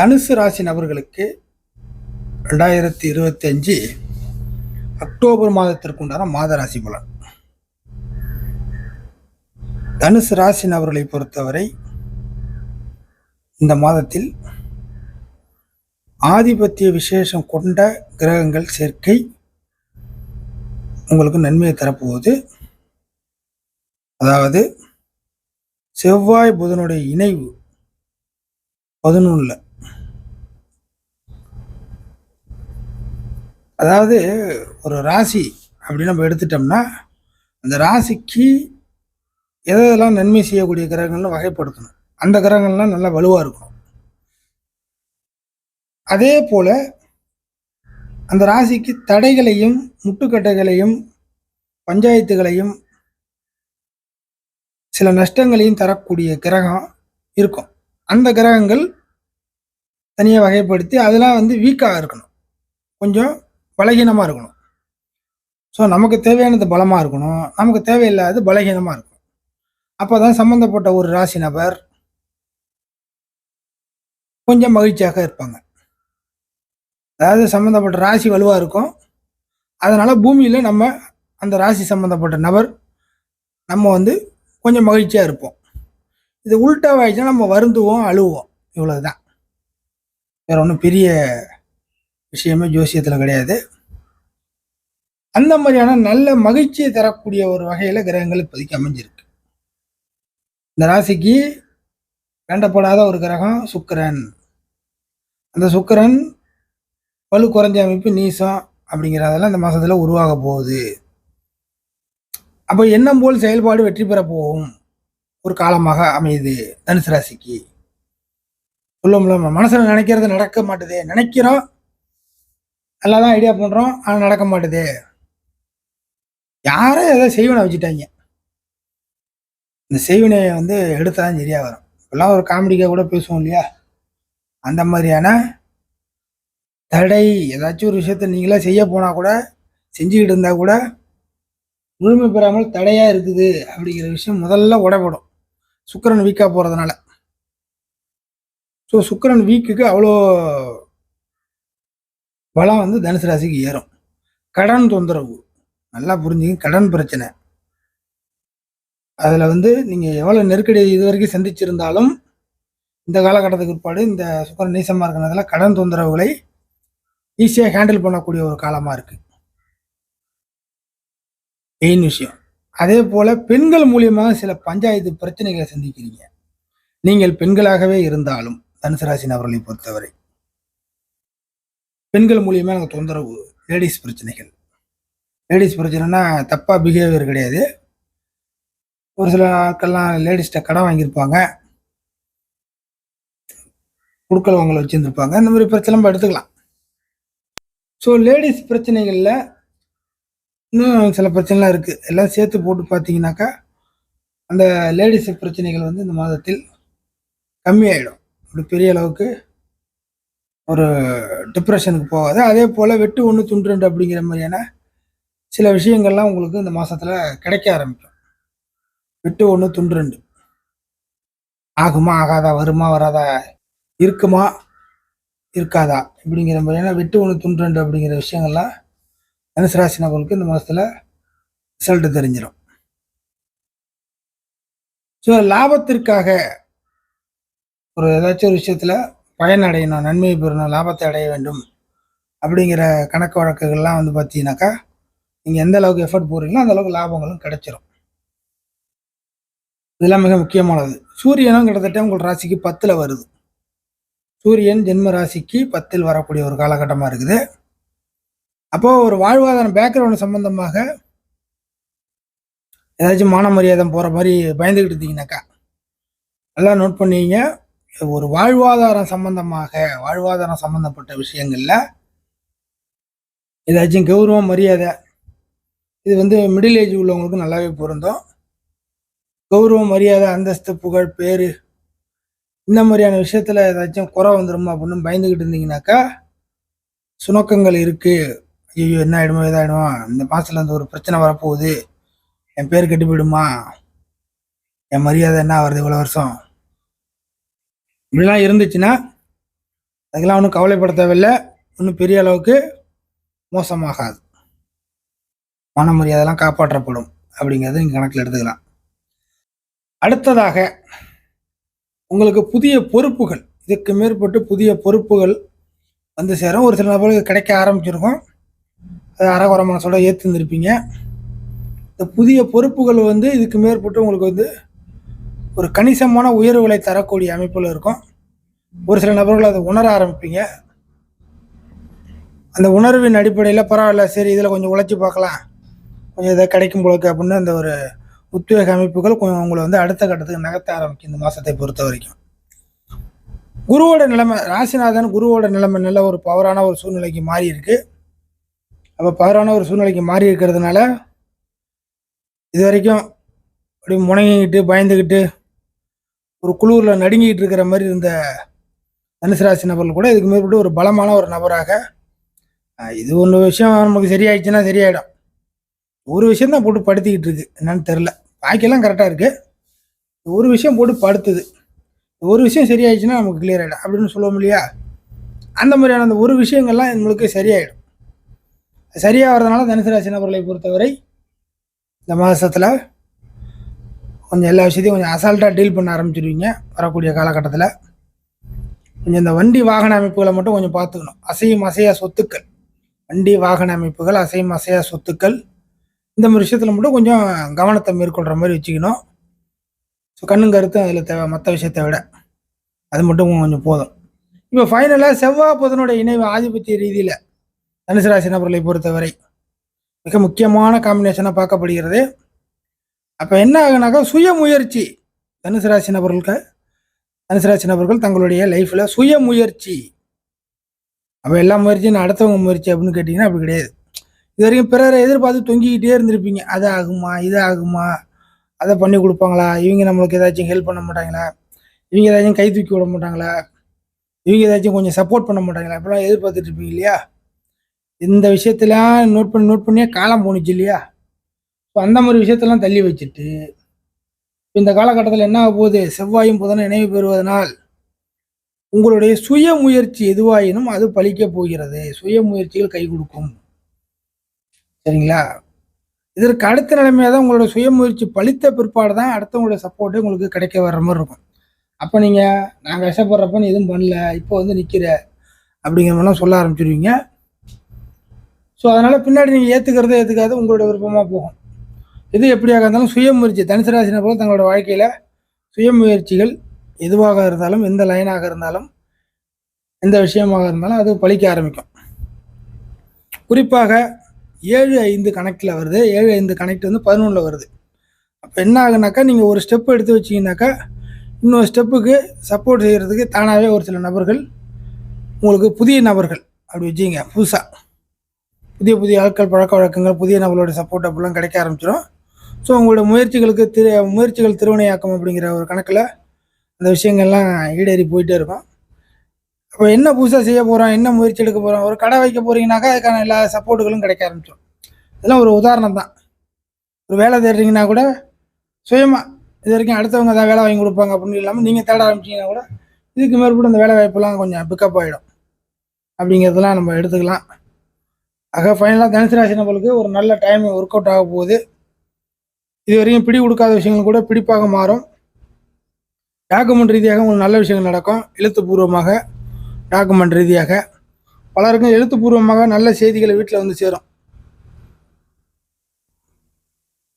தனுசு ராசி நபர்களுக்கு ரெண்டாயிரத்தி இருபத்தி அஞ்சு அக்டோபர் மாதத்திற்கு உண்டான மாத ராசி பலன். தனுசு ராசி நபர்களை பொறுத்தவரை இந்த மாதத்தில் ஆதிபத்திய விசேஷம் கொண்ட கிரகங்கள் சேர்க்கை உங்களுக்கு நன்மையை தரப்போகுது. அதாவது செவ்வாய் புதனுடைய இணைவு பதினொன்றில் அதாவது ஒரு ராசி அப்படின்னு நம்ம எடுத்துட்டோம்னா அந்த ராசிக்கு எதெல்லாம் நன்மை செய்யக்கூடிய கிரகங்கள்னு வகைப்படுத்தணும். அந்த கிரகங்கள்லாம் நல்லா வலுவாக இருக்கணும். அதே போல் அந்த ராசிக்கு தடைகளையும் முட்டுக்கட்டைகளையும் பஞ்சாயத்துகளையும் சில நஷ்டங்களையும் தரக்கூடிய கிரகம் இருக்கும். அந்த கிரகங்கள் தனியாக வகைப்படுத்தி அதெல்லாம் வந்து வீக்காக இருக்கணும். கொஞ்சம் பலகீனமாக இருக்கணும். ஸோ நமக்கு தேவையானது பலமாக இருக்கணும். நமக்கு தேவையில்லாதது பலகீனமாக இருக்கும். அப்போ தான் சம்மந்தப்பட்ட ஒரு ராசி நபர் கொஞ்சம் மகிழ்ச்சியாக இருப்பாங்க. அதாவது சம்மந்தப்பட்ட ராசி வலுவாக இருக்கும். அதனால் பூமியில் நம்ம அந்த ராசி சம்மந்தப்பட்ட நபர் நம்ம வந்து கொஞ்சம் மகிழ்ச்சியாக இருப்போம். இது உள்டாவாயிடுச்சுன்னா நம்ம வருந்துவோம் அழுவோம். இவ்வளவுதான். வேற ஒன்றும் பெரிய விஷயமே ஜோசியத்தில் கிடையாது. அந்த மாதிரியான நல்ல மகிழ்ச்சியை தரக்கூடிய ஒரு வகையில் கிரகங்கள் இப்போதைக்கு அமைஞ்சிருக்கு. இந்த ராசிக்கு வேண்டப்படாத ஒரு கிரகம் சுக்கிரன். அந்த சுக்கிரன் பழு குறைஞ்ச அமைப்பு நீசம் அப்படிங்கிறதெல்லாம் இந்த மாதத்தில் உருவாக போகுது. அப்போ எண்ணம் போல் செயல்பாடு வெற்றி பெற போகும் ஒரு காலமாக அமையுது தனுசு ராசிக்கு. உள்ள மனசில் நினைக்கிறது நடக்க மாட்டுது. நினைக்கிறோம் எல்லாம் தான் ஐடியா பண்ணுறோம் ஆனால் நடக்க மாட்டுது. யாரும் எதாவது செய்வனை வச்சுட்டாங்க. இந்த செய்வினையை வந்து எடுத்தால் தான் சரியாக வரும். இப்பெல்லாம் ஒரு காமெடிக்காக கூட பேசுவோம் இல்லையா? அந்த மாதிரியான தடை ஏதாச்சும் ஒரு விஷயத்த நீங்களே செய்ய போனால் கூட செஞ்சுக்கிட்டு இருந்தால் கூட முழுமை பெறாமல் தடையாக இருக்குது அப்படிங்கிற விஷயம் முதல்ல உடப்படும் சுக்கரன் வீக்காக போகிறதுனால ஸோ சுக்கிரன் வீக்குக்கு அவ்வளோ பலம் வந்து தனுசு ராசிக்கு ஏறும். கடன் தொந்தரவு. நல்லா புரிஞ்சுங்க. கடன் பிரச்சனை. அதில் வந்து நீங்கள் எவ்வளோ நெருக்கடி இது வரைக்கும் சந்திச்சிருந்தாலும் இந்த காலகட்டத்துக்கு பிற்பாடு இந்த சுக்கரன் நீசமாக இருக்கிறதுல கடன் தொந்தரவுகளை ஈஸியாக ஹேண்டில் பண்ணக்கூடிய ஒரு காலமாக இருக்குது மெயின் விஷயம். அதே போல் பெண்கள் மூலியமாக சில பஞ்சாயத்து பிரச்சனைகளை சந்திக்கிறீங்க. நீங்கள் பெண்களாகவே இருந்தாலும் தனுசு ராசி நபர்களை பொறுத்தவரை. பெண்கள் மூலியமாக எனக்கு தொந்தரவு. லேடிஸ் பிரச்சனைகள். லேடிஸ் பிரச்சனைனா தப்பாக பிஹேவியர் கிடையாது. ஒரு சில ஆட்கள்லாம் லேடிஸ்கிட்ட கடன் வாங்கியிருப்பாங்க. குடுக்கல் வாங்கல வச்சுருந்துருப்பாங்க. இந்த மாதிரி பிரச்சனை நம்ம எடுத்துக்கலாம். ஸோ லேடிஸ் பிரச்சனைகளில் இன்னும் சில பிரச்சனைலாம் இருக்குது எல்லாம் சேர்த்து போட்டு பார்த்தீங்கன்னாக்கா அந்த லேடிஸ் பிரச்சனைகள் வந்து இந்த மாதத்தில் கம்மியாயிடும். ஒரு பெரிய அளவுக்கு ஒரு டிப்ரெஷனுக்கு போகாது. அதே போல் வெட்டு ஒன்று துண்டு ரெண்டு அப்படிங்கிற மாதிரியான சில விஷயங்கள்லாம் உங்களுக்கு இந்த மாதத்தில் கிடைக்க ஆரம்பிக்கும். வெட்டு ஒன்று துண்டு ரெண்டு. ஆகுமா ஆகாதா வருமா வராதா இருக்குமா இருக்காதா இப்படிங்கிற மாதிரியான வெட்டு ஒன்று துண்டு ரெண்டு அப்படிங்கிற விஷயங்கள்லாம் தனுசு ராசி நபர்களுக்கு இந்த மாதத்தில் ரிசல்ட்டு தெரிஞ்சிடும் ஸோ லாபத்திற்காக ஒரு ஏதாச்சும் ஒரு விஷயத்தில் பயன் அடையணும் நன்மையை பெறணும் லாபத்தை அடைய வேண்டும் அப்படிங்கிற கணக்கு வழக்குகள்லாம் வந்து பார்த்தீங்கன்னாக்கா நீங்கள் எந்த அளவுக்கு எஃபர்ட் போடுறீங்களோ அந்த அளவுக்கு லாபங்களும் கிடைச்சிரும். இதெல்லாம் மிக முக்கியமானது. சூரியனும் கிட்டத்தட்ட உங்கள் ராசிக்கு பத்தில் வருது. சூரியன் ஜென்ம ராசிக்கு பத்தில் வரக்கூடிய ஒரு காலகட்டமாக இருக்குது. அப்போது ஒரு வாழ்வாதாரம் பேக்ரவுண்ட் சம்பந்தமாக ஏதாச்சும் மான மரியாதை போகிற மாதிரி பயந்துக்கிட்டு இருந்தீங்கன்னாக்கா நல்லா நோட் பண்ணுவீங்க ஒரு வாழ்வாதாரம் சம்பந்தமாக வாழ்வாதாரம் சம்பந்தப்பட்ட விஷயங்கள்ல ஏதாச்சும் கௌரவம் மரியாதை இது வந்து மிடில் ஏஜ் உள்ளவங்களுக்கு நல்லாவே பொருந்தும். கௌரவம் மரியாதை அந்தஸ்து புகழ் பேர் இந்த மாதிரியான விஷயத்தில் ஏதாச்சும் குறை வந்துருமா அப்படின்னு பயந்துக்கிட்டு இருந்தீங்கன்னாக்கா சுணக்கங்கள் இருக்குது ஐயோ என்ன ஆயிடுமோ ஆகிடுமா இந்த மாதத்தில் வந்து ஒரு பிரச்சனை வரப்போகுது. என் பேர் கெட்டு போயிடுமா? என் மரியாதை என்ன வருது இவ்வளோ வருஷம்? இப்படிலாம் இருந்துச்சுன்னா அதுக்கெல்லாம் ஒன்றும் கவலைப்பட தேவையில்லை. ஒன்றும் பெரிய அளவுக்கு மோசமாகாது. மன மரியாதைலாம் காப்பாற்றப்படும் அப்படிங்கிறத நீங்கள் கணக்கில் எடுத்துக்கலாம். அடுத்ததாக உங்களுக்கு புதிய பொறுப்புகள் இதுக்கு மேற்பட்டு புதிய பொறுப்புகள் வந்து சேரும். ஒரு சில நபர்களுக்கு கிடைக்க ஆரம்பிச்சிருக்கும். அது அறகுறை மனசோட ஏற்றுந்துருப்பீங்க இந்த புதிய பொறுப்புகள் வந்து இதுக்கு மேற்பட்டு உங்களுக்கு வந்து ஒரு கணிசமான உயர்வுகளை தரக்கூடிய அமைப்பில் இருக்கும். ஒரு சில நபர்கள் அதை உணர ஆரம்பிப்பீங்க. அந்த உணர்வின் அடிப்படையில் பரவாயில்ல சரி இதில் கொஞ்சம் உழைச்சி பார்க்கலாம். கொஞ்சம் இதை கிடைக்கும் போலக்கு அப்படின்னு அந்த ஒரு உத்வேக அமைப்புகள் கொஞ்சம் உங்களை வந்து அடுத்த கட்டத்துக்கு நகர்த்த ஆரம்பிக்கும் இந்த மாதத்தை பொறுத்த வரைக்கும். குருவோட நிலைமை ராசிநாதன் குருவோட நிலைமை நல்ல ஒரு பவரான ஒரு சூழ்நிலைக்கு மாறி இருக்கு அப்போ பவரான ஒரு சூழ்நிலைக்கு மாறி இருக்கிறதுனால இது வரைக்கும் அப்படி முணங்கிக்கிட்டு பயந்துக்கிட்டு ஒரு குழுவில் நடுங்கிட்டு இருக்கிற மாதிரி இருந்த தனுசு ராசி நபர்கள் கூட இதுக்கு மேற்பட்டு ஒரு பலமான ஒரு நபராக இது ஒன்று விஷயம் நமக்கு சரியாயிடுச்சுன்னா சரியாயிடும். ஒரு விஷயம் தான் போட்டு படுத்திக்கிட்டு இருக்கு. என்னன்னு தெரில பாக்கியெல்லாம் கரெக்டாக இருக்குது ஒரு விஷயம் போட்டு படுத்துது. ஒரு விஷயம் சரியாயிடுச்சுன்னா நமக்கு கிளியர் ஆகிடும் அப்படின்னு சொல்லுவோம் இல்லையா? அந்த மாதிரியான அந்த ஒரு விஷயங்கள்லாம் உங்களுக்கு சரியாயிடும். சரியாகிறதுனால தனுசு ராசி நபர்களை பொறுத்தவரை இந்த மாதத்தில் கொஞ்சம் எல்லா விஷயத்தையும் கொஞ்சம் அசால்ட்டாக டீல் பண்ண ஆரம்பிச்சிருவீங்க வரக்கூடிய காலகட்டத்தில். கொஞ்சம் இந்த வண்டி வாகன அமைப்புகளை மட்டும் கொஞ்சம் பார்த்துக்கணும். அசையும் அசையா சொத்துக்கள். வண்டி வாகன அமைப்புகள் அசையும் அசையா சொத்துக்கள். இந்த மாதிரி விஷயத்தில் மட்டும் கொஞ்சம் கவனத்தை மேற்கொள்கிற மாதிரி வச்சுக்கணும். ஸோ கண்ணும் கருத்தும் அதில் தேவை மற்ற விஷயத்தை விட. அது மட்டும் கொஞ்சம் போதும். இப்போ ஃபைனலாக செவ்வாய் புதனுடைய இணைவு ஆதிபத்திய ரீதியில் தனுசு ராசி நபர்களை பொறுத்தவரை மிக முக்கியமான காம்பினேஷனாக பார்க்கப்படுகிறது. அப்போ என்ன ஆகுனாக்கா சுய முயற்சி தனுசு ராசி நபர்களுக்கு தனுசு ராசி நபர்கள் தங்களுடைய லைஃப்பில் சுய முயற்சி அப்போ எல்லா முயற்சியும் அடுத்தவங்க முயற்சி அப்படின்னு கேட்டிங்கன்னா அப்படி கிடையாது. இது வரைக்கும் பிறரை எதிர்பார்த்து தொங்கிக்கிட்டே இருந்திருப்பீங்க. அது ஆகுமா இது ஆகுமா? அதை பண்ணி கொடுப்பாங்களா? இவங்க நம்மளுக்கு ஏதாச்சும் ஹெல்ப் பண்ண மாட்டாங்களா? இவங்க ஏதாச்சும் கை தூக்கி விட மாட்டாங்களா? இவங்க ஏதாச்சும் கொஞ்சம் சப்போர்ட் பண்ண மாட்டாங்களா? இப்படிலாம் எதிர்பார்த்துட்டு இருப்பீங்க இல்லையா? இந்த விஷயத்தெல்லாம் நோட் பண்ணி நோட் பண்ணியே காலம் போணுச்சு இல்லையா? ஸோ அந்த மாதிரி விஷயத்தெல்லாம் தள்ளி வச்சுட்டு இந்த காலகட்டத்தில் என்ன ஆக போகுது? செவ்வாயும் புதனும் நினைவு பெறுவதனால் உங்களுடைய சுய முயற்சி எதுவாயினும் அது பழிக்க போகிறது. சுய முயற்சிகள் கை கொடுக்கும். சரிங்களா? இதற்கு அடுத்த நிலைமையாக தான் உங்களோட சுய முயற்சி பலித்த பிற்பாடு தான் அடுத்தவங்களோட சப்போர்ட்டு உங்களுக்கு கிடைக்க வர்ற மாதிரி இருக்கும். அப்போ நீங்கள் நான் கஷ்டப்படுறப்ப நீ எதுவும் பண்ணல இப்போ வந்து நிற்கிற அப்படிங்கிற மாதிரிலாம் சொல்ல ஆரம்பிச்சிருவீங்க. ஸோ அதனால் பின்னாடி நீங்கள் ஏற்றுக்கிறதே ஏற்றுக்காது உங்களோட விருப்பமாக போகும். எது எப்படியாக இருந்தாலும் சுயமுயற்சி தனுசு ராசினை போல தங்களோட வாழ்க்கையில் சுயமுயற்சிகள் எதுவாக இருந்தாலும் எந்த லைனாக இருந்தாலும் எந்த விஷயமாக இருந்தாலும் அது பலிக்க ஆரம்பிக்கும். குறிப்பாக ஏழு ஐந்து கணக்கில் வருது. ஏழு ஐந்து கணக்கு வந்து பதினொன்றில் வருது. அப்போ என்ன ஆகுனாக்கா நீங்கள் ஒரு ஸ்டெப் எடுத்து வச்சிங்கனாக்கா இன்னொரு ஸ்டெப்புக்கு சப்போர்ட் செய்கிறதுக்கு தானாகவே ஒரு சில நபர்கள் உங்களுக்கு புதிய நபர்கள் அப்படி வச்சுங்க புதுசாக புதிய புதிய ஆட்கள் பழக்க வழக்கங்கள் புதிய நபர்களோட சப்போர்ட் அப்படிலாம் கிடைக்க ஆரம்பிச்சிடும் ஸோ உங்களோட முயற்சிகளுக்கு திரு முயற்சிகள் திருவினையாக்கம் அப்படிங்கிற ஒரு கணக்கில் அந்த விஷயங்கள்லாம் ஈடேறி போயிட்டே இருக்கும். அப்போ என்ன புதுசாக செய்ய போகிறோம் என்ன முயற்சி எடுக்க போகிறோம் ஒரு கடை வைக்க போகிறீங்கனாக்கா அதுக்கான எல்லா சப்போர்ட்டுகளும் கிடைக்க ஆரம்பிச்சிடும் இதெல்லாம் ஒரு உதாரணம் தான். ஒரு வேலை தேடுறீங்கன்னா கூட சுயமாக இது வரைக்கும் அடுத்தவங்க தான் வேலை வாங்கி கொடுப்பாங்க அப்படின்னு இல்லாமல் நீங்கள் தேட ஆரம்பிச்சிங்கன்னா கூட இதுக்கு மேற்பட்டு அந்த வேலை வாய்ப்பெல்லாம் கொஞ்சம் பிக்கப் ஆகிடும் அப்படிங்கிறதெல்லாம் நம்ம எடுத்துக்கலாம். ஆக ஃபைனலாக தனுசு ராசி நம்மளுக்கு ஒரு நல்ல டைம் ஒர்க் அவுட் ஆக போகுது. இது வரைக்கும் பிடி கொடுக்காத விஷயங்கள் கூட பிடிப்பாக மாறும். டாக்குமெண்ட் ரீதியாக உங்களுக்கு நல்ல விஷயங்கள் நடக்கும். எழுத்துப்பூர்வமாக டாக்குமெண்ட் ரீதியாக. பலருக்கும் எழுத்துப்பூர்வமாக நல்ல செய்திகளை வீட்டில் வந்து சேரும்.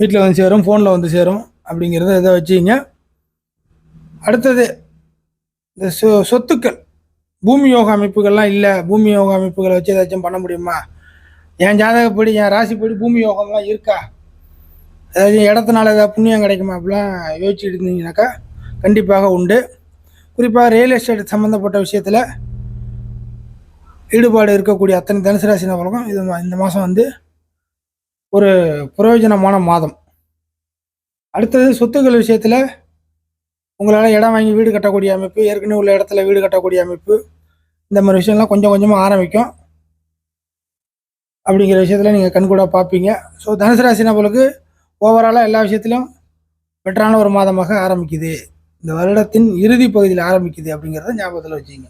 வீட்டில் வந்து சேரும் ஃபோனில் வந்து சேரும் அப்படிங்கிறத இதை வச்சுக்கிங்க அடுத்தது இந்த சொ சொத்துக்கள். பூமி யோக அமைப்புகள்லாம் இல்லை. பூமி யோக அமைப்புகளை வச்சு ஏதாச்சும் பண்ண முடியுமா? என் ஜாதகப்படி என் ராசிப்படி பூமி யோகம்லாம் இருக்கா? அதாவது இடத்துனால ஏதாவது புண்ணியம் கிடைக்குமா அப்படிலாம் யோசிச்சுட்டு இருந்தீங்கன்னாக்கா கண்டிப்பாக உண்டு. குறிப்பாக ரியல் எஸ்டேட் சம்மந்தப்பட்ட விஷயத்தில் ஈடுபாடு இருக்கக்கூடிய அத்தனை தனுசு ராசி நபர்களுக்கும் இது மா- இந்த மாதம் வந்து ஒரு பிரயோஜனமான மாதம். அடுத்தது சொத்துக்கள் விஷயத்தில் உங்களால் இடம் வாங்கி வீடு கட்டக்கூடிய அமைப்பு ஏற்கனவே உள்ள இடத்துல வீடு கட்டக்கூடிய அமைப்பு இந்த மாதிரி விஷயம்லாம் கொஞ்சம் கொஞ்சமாக ஆரம்பிக்கும். அப்படிங்கிற விஷயத்தில் நீங்கள் கண்கூடாக பார்ப்பீங்க. ஸோ தனுசு ராசி நபர்களுக்கு ஓவராலாக எல்லா விஷயத்திலும் பெட்டரான ஒரு மாதமாக ஆரம்பிக்குது. இந்த வருடத்தின் இறுதி பகுதியில் ஆரம்பிக்குது அப்படிங்கிறத ஞாபகத்தில் வச்சுங்க